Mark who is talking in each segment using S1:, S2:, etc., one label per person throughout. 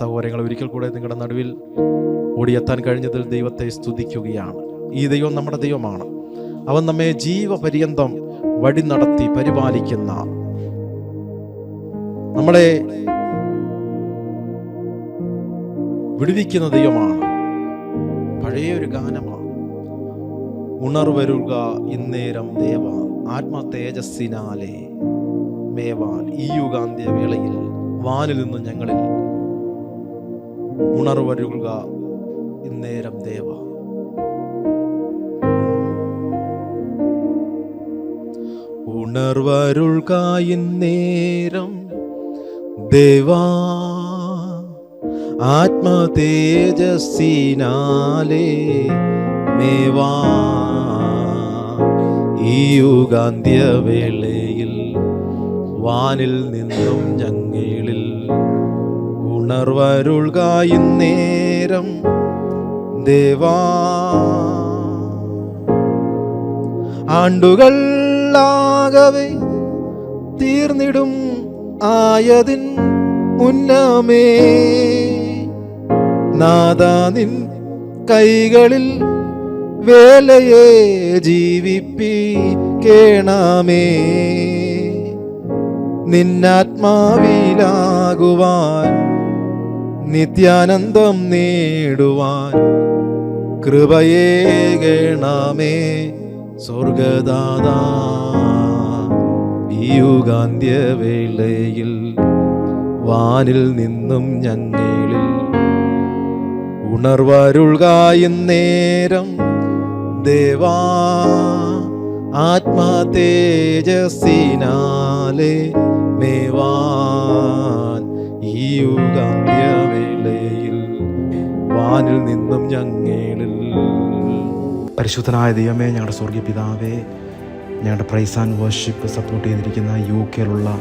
S1: സഹോദരങ്ങൾ ഒരിക്കൽ കൂടെ നിങ്ങളുടെ നടുവിൽ ഓടിയെത്താൻ കഴിഞ്ഞതിൽ ദൈവത്തെ സ്തുതിക്കുകയാണ്. ഈ ദൈവം നമ്മുടെ ദൈവമാണ്. അവൻ നമ്മെ ജീവപര്യന്തം വഴി നടത്തി പരിപാലിക്കുന്ന നമ്മളെ വിടുവിക്കുന്ന ദൈവമാണ്. പഴയൊരു ഗാനമാണ്. ഉണർവരുക ഇന്നേരം ദേവ ആത്മ തേജസ്സിനാലെ മേവാൻ. ഈ യുഗാന്ത്യ വേളയിൽ വാനിൽ നിന്ന് ഞങ്ങളിൽ ഉണർവരുക ഇന്നേരം ദേവ. ഉണർവരുൾക ഇന്നേരം ദേവാ. ആത്മതേജസ്സിനാലേ മേവാ. ഈ യുഗാന്ത്യവേളയിൽ വാനിൽ നിന്നും ഞങ്ങളിൽ ഉണർവരുൾകായും നേരം. ദേവാ ആണ്ടുകളാകവേ തീർന്നിടും ആയതിൻ മുന്നമേ നാദാനിൻ കൈകളിൽ വേലയെ ജീവിപ്പിക്കേണമേ. നിന്നാത്മാവിലാകുവാൻ നിത്യാനന്ദം നേടുവാൻ കൃപയേകണമേ സ്വർഗദാദാ ഈ യുഗാന്ത്യവേളയിൽ വാനിൽ നിന്നും ഞങ്ങളിൽ ഉണർവരുൾകായും നേരം ദേവാ. ആത്മാ ആത്മതേജസ്സിനാലെ മേവാൻ ഈ വാനിൽ നിന്നും ഞങ്ങളിൽ. പരിശുദ്ധനായ ദൈവമേ ഞങ്ങളുടെ സ്വർഗീയ പിതാവേ ഞങ്ങളുടെ പ്രൈസ് ആൻഡ് വർഷിപ്പ് സപ്പോർട്ട് ചെയ്തിരിക്കുന്ന യു കെയിലുള്ള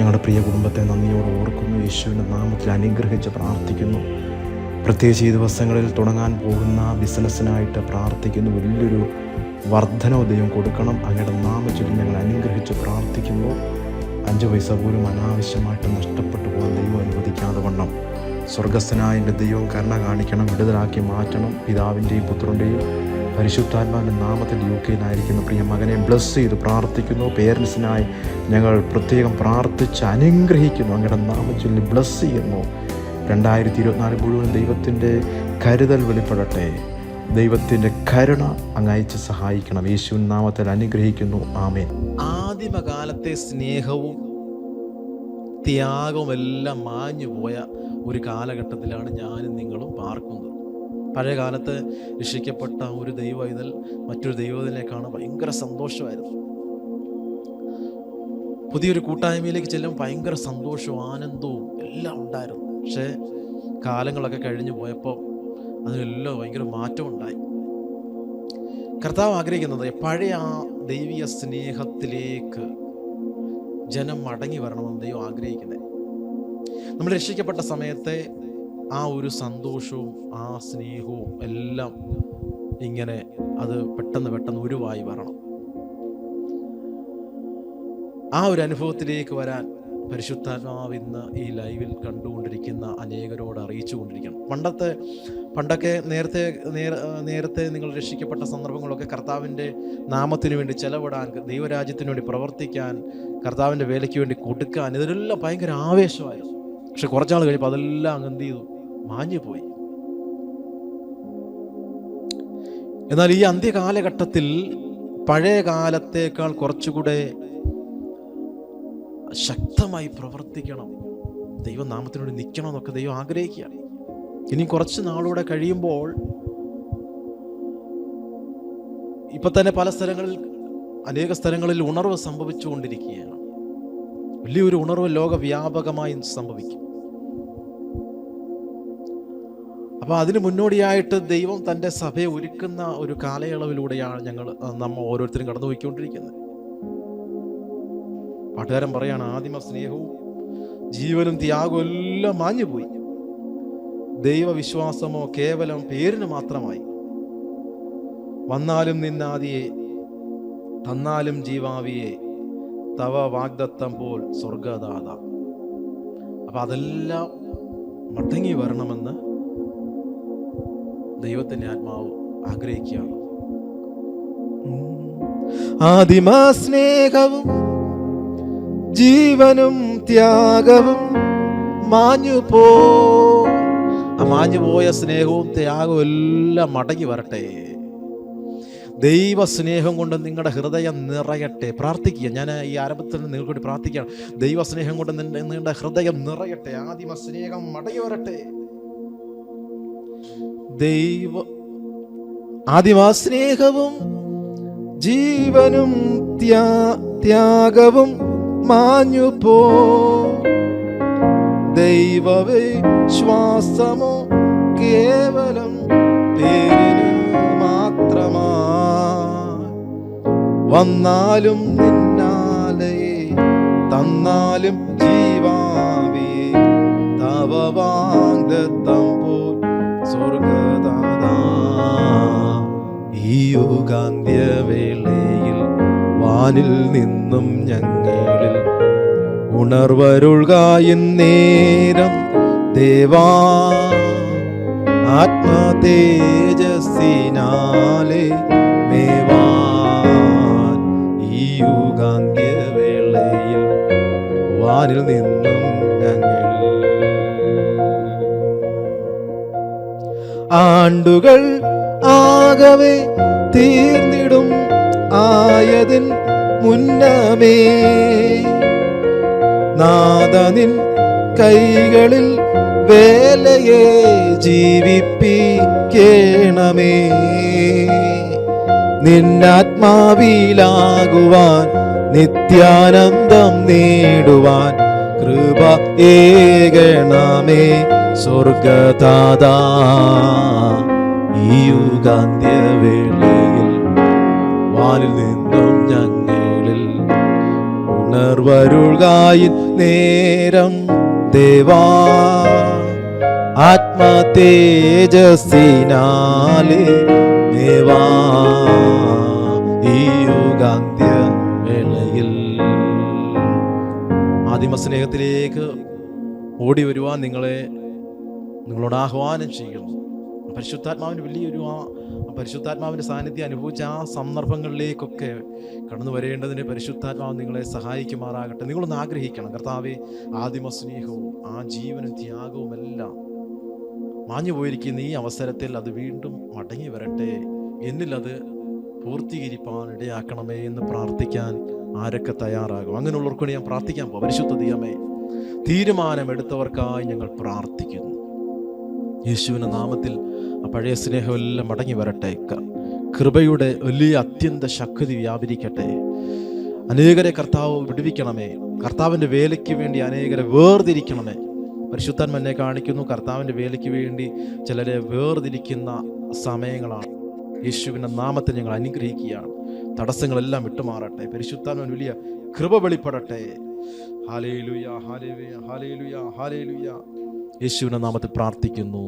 S1: ഞങ്ങളുടെ പ്രിയ കുടുംബത്തെ നന്ദിയോട് ഓർക്കുന്നു. യേശുവിന്റെ നാമത്തിൽ അനുഗ്രഹിച്ച് പ്രാർത്ഥിക്കുന്നു. പ്രത്യേകിച്ച് ഈ ദിവസങ്ങളിൽ തുടങ്ങാൻ പോകുന്ന ബിസിനസ്സിനായിട്ട് പ്രാർത്ഥിക്കുന്നു. വലിയൊരു വർധനോദയം കൊടുക്കണം. അങ്ങയുടെ നാമത്തിൽ ഞങ്ങൾ അനുഗ്രഹിച്ച് പ്രാർത്ഥിക്കുന്നു. അഞ്ച് പൈസ പോലും അനാവശ്യമായിട്ട് നഷ്ടപ്പെട്ടു പോകാൻ ദൈവം അനുവദിക്കാതെ വണ്ണം. സ്വർഗസ്ഥനായ എന്റെ ദൈവം കരുണ കാണിക്കണം വിടുതലാക്കി മാറ്റണം. പിതാവിന്റെയും പുത്രന്റെയും പരിശുദ്ധാത്മാവിന്റെ നാമത്തിൽ യു കെയിലായിരിക്കുന്ന പ്രിയ മകനെ ബ്ലസ് ചെയ്ത് പ്രാർത്ഥിക്കുന്നു. പേരൻസിനായി ഞങ്ങൾ പ്രത്യേകം പ്രാർത്ഥിച്ച് അനുഗ്രഹിക്കുന്നു. അങ്ങയുടെ നാമം ചൊല്ലി ബ്ലസ് ചെയ്യുന്നു. രണ്ടായിരത്തി ഇരുപത്തിനാല് മുഴുവൻ ദൈവത്തിന്റെ കരുതൽ വെളിപ്പെടട്ടെ. ദൈവത്തിന്റെ കരുണ അങ്ങയച്ച് സഹായിക്കണം. യേശുവിൻ നാമത്തിൽ അനുഗ്രഹിക്കുന്നു. ആമേൻ. ആദിമകാലത്തെ സ്നേഹവും ത്യാഗവും എല്ലാം മാഞ്ഞു പോയ ഒരു കാലഘട്ടത്തിലാണ് ഞാനും നിങ്ങളും പാർക്കുന്നത്. പഴയ കാലത്ത് രക്ഷിക്കപ്പെട്ട ഒരു ദൈവ ഇതിൽ മറ്റൊരു ദൈവത്തിനെ കാണാൻ ഭയങ്കര സന്തോഷമായിരുന്നു. പുതിയൊരു കൂട്ടായ്മയിലേക്ക് ചെല്ലുമ്പോൾ ഭയങ്കര സന്തോഷവും ആനന്ദവും എല്ലാം ഉണ്ടായിരുന്നു. പക്ഷേ കാലങ്ങളൊക്കെ കഴിഞ്ഞു പോയപ്പോൾ അതിനെല്ലാം ഭയങ്കര മാറ്റം ഉണ്ടായി കർത്താവ് ആഗ്രഹിക്കുന്നത് പഴയ ആ ദൈവീയ സ്നേഹത്തിലേക്ക് ജനം മടങ്ങി വരണമെന്ന് ദൈവം ആഗ്രഹിക്കുന്നത് നമ്മൾ രക്ഷിക്കപ്പെട്ട സമയത്തെ ആ ഒരു സന്തോഷവും ആ സ്നേഹവും എല്ലാം ഇങ്ങനെ അത് പെട്ടെന്ന് പെട്ടെന്ന് ഉരുവായി വരണം. ആ ഒരു അനുഭവത്തിലേക്ക് വരാൻ പരിശുദ്ധാത്മാവ് ഇന്ന് ഈ ലൈവിൽ കണ്ടുകൊണ്ടിരിക്കുന്ന അനേകരോട് അറിയിച്ചു കൊണ്ടിരിക്കണം. പണ്ടത്തെ പണ്ടൊക്കെ നേരത്തെ നേര നേരത്തെ നിങ്ങൾ രക്ഷിക്കപ്പെട്ട സന്ദർഭങ്ങളൊക്കെ കർത്താവിന്റെ നാമത്തിന് വേണ്ടി ചെലവിടാൻ ദൈവരാജ്യത്തിന് വേണ്ടി പ്രവർത്തിക്കാൻ കർത്താവിന്റെ വേലയ്ക്ക് വേണ്ടി കൊടുക്കാൻ ഇതിലെല്ലാം ഭയങ്കര ആവേശമായിരുന്നു. പക്ഷെ കുറച്ചാൾ കഴിഞ്ഞപ്പോൾ അതെല്ലാം അങ്ങ് എന്ത് ചെയ്തു? മാഞ്ഞു പോയി എന്നാൽ ഈ അന്ത്യകാലഘട്ടത്തിൽ പഴയ കാലത്തേക്കാൾ കുറച്ചുകൂടെ ശക്തമായി പ്രവർത്തിക്കണം. ദൈവനാമത്തിനോട് നിൽക്കണം എന്നൊക്കെ ദൈവം ആഗ്രഹിക്കുകയാണ്. ഇനി കുറച്ച് നാളൂടെ കഴിയുമ്പോൾ ഇപ്പൊ തന്നെ പല സ്ഥലങ്ങളിൽ അനേക സ്ഥലങ്ങളിൽ ഉണർവ് സംഭവിച്ചുകൊണ്ടിരിക്കുകയാണ്. വലിയൊരു ഉണർവ് ലോകവ്യാപകമായി സംഭവിക്കും. അപ്പൊ അതിന് മുന്നോടിയായിട്ട് ദൈവം തന്റെ സഭയെ ഒരുക്കുന്ന ഒരു കാലയളവിലൂടെയാണ് ഞങ്ങൾ നമ്മ ഓരോരുത്തരും കടന്നു പോയിക്കൊണ്ടിരിക്കുന്നത് പാട്ടുകാരൻ പറയാണ് ആദിമ സ്നേഹവും ജീവനും ത്യാഗവും എല്ലാം മാഞ്ഞുപോയി. ദൈവവിശ്വാസമോ കേവലം പേരിന് മാത്രമായി. വന്നാലും നിന്നാദിയെ തന്നാലും ജീവാവിയെ തവ വാഗ്ദത്തം പോൽ സ്വർഗദാത അപ്പൊ അതെല്ലാം മടങ്ങി വരണമെന്ന് ദൈവത്തിന്റെ ആത്മാവ് ആഗ്രഹിക്കുകയാണ്. ആദിമ സ്നേഹവും ജീവനും ത്യാഗവും മാഞ്ഞു പോ. ആ മാഞ്ഞു പോയ സ്നേഹവും ത്യാഗവും എല്ലാം മടങ്ങി വരട്ടെ. ദൈവ സ്നേഹം കൊണ്ട് നിങ്ങളുടെ ഹൃദയം നിറയട്ടെ. പ്രാർത്ഥിക്കുക. ഞാൻ ഈ ആരംഭത്തിൽ നിങ്ങൾക്ക് വേണ്ടി പ്രാർത്ഥിക്കുകയാണ്. ദൈവ സ്നേഹം കൊണ്ട് നിങ്ങളുടെ ഹൃദയം നിറയട്ടെ. ആദിമ സ്നേഹം മടങ്ങി വരട്ടെ. ദൈവ ആദിമ സ്നേഹവും ജീവനും ത്യാ- ത്യാഗവും മാഞ്ഞു പോ. ദൈവവേ ശ്വാസമോ കേവലം പേരിന് മാത്രമാ. വന്നാലും നിന്നാലേ തന്നാലും ജീവാവേ. തവ വാഗ്ദത്തം പോൽ സ്വർഗദാതാ. ഈ യുഗാന്ത്യവേളയിൽ വാനിൽ നിന്നും ഞങ്ങളിൽ ഉണർവരുൾകായി നേരം. ദേവാ ആത്മതേജസ്സിനാലെ മേവാൻ ഈ യുഗാന്ത്യവേളയിൽ വാനിൽ നിന്നും ഞങ്ങൾ ആണ്ടുകൾ ആകവേ തീർന്നിടും ആയതിൻ മുന്നമേ. നാദനിൻ കൈകളിൽ വേലയെ ജീവിപ്പിക്കണമേ. നിന്നാത്മാവിലാകുവാൻ നിത്യാനന്ദം നേടുവാൻ കൃപ ഏകണമേ. സ്വർഗദാതാ ഈ യുഗാന്ത്യവേളയിൽ വാനിൽ നിന്നും ഞങ്ങളിൽ ഉണർവരുൾകായിൻ നേരം ദേവാ. ആത്മതേജസ്സിനാലെ ദേവാ. ഈ യുഗാന്ത്യ വേളയിൽ ആദിമസ്നേഹത്തിലേക്ക് ഓടി വരുവാൻ നിങ്ങളെ നിങ്ങളോട് ആഹ്വാനം ചെയ്യുന്നു. പരിശുദ്ധാത്മാവിന് വലിയൊരു ആ പരിശുദ്ധാത്മാവിന്റെ സാന്നിധ്യം അനുഭവിച്ച ആ സന്ദർഭങ്ങളിലേക്കൊക്കെ കടന്നു വരേണ്ടതിന് പരിശുദ്ധാത്മാവ് നിങ്ങളെ സഹായിക്കുമാറാകട്ടെ. നിങ്ങളൊന്ന് ആഗ്രഹിക്കണം. കർത്താവെ ആദിമ സ്നേഹവും ആ ജീവനും ത്യാഗവും എല്ലാം മാഞ്ഞു പോയിരിക്കുന്ന ഈ അവസരത്തിൽ അത് വീണ്ടും മടങ്ങി വരട്ടെ. എന്നിലത് പൂർത്തീകരിപ്പാൻ ഇടയാക്കണമേ എന്ന് പ്രാർത്ഥിക്കാൻ ആരൊക്കെ തയ്യാറാകും? അങ്ങനെയുള്ളവർക്കൂടി ഞാൻ പ്രാർത്ഥിക്കാൻ പോകാം പരിശുദ്ധ ദിയമേ തീരുമാനമെടുത്തവർക്കായി ഞങ്ങൾ പ്രാർത്ഥിക്കുന്നു. യേശുവിന്റെ നാമത്തിൽ ആ പഴയ സ്നേഹമെല്ലാം മടങ്ങി വരട്ടെ. കൃപയുടെ വലിയ അത്യന്ത ശക്തി വ്യാപരിക്കട്ടെ. അനേകരെ കർത്താവ് വിടുവിക്കണമേ. കർത്താവിന്റെ വേലയ്ക്ക് വേണ്ടി അനേകരെ വേർതിരിക്കണമേ. പരിശുദ്ധൻ കാണിക്കുന്നു. കർത്താവിന്റെ വേലയ്ക്ക് വേണ്ടി ചിലരെ വേർതിരിക്കുന്ന സമയങ്ങളാണ്. യേശുവിന്റെ നാമത്തെ ഞങ്ങൾ അനുഗ്രഹിക്കുകയാണ്. തടസ്സങ്ങളെല്ലാം വിട്ടുമാറട്ടെ. പരിശുദ്ധാൻ വലിയ കൃപ വെളിപ്പെടട്ടെ. Hallelujah hallelujah hallelujah hallelujah. യേശുവിന്റെ നാമത്തിൽ പ്രാർത്ഥിക്കുന്നു.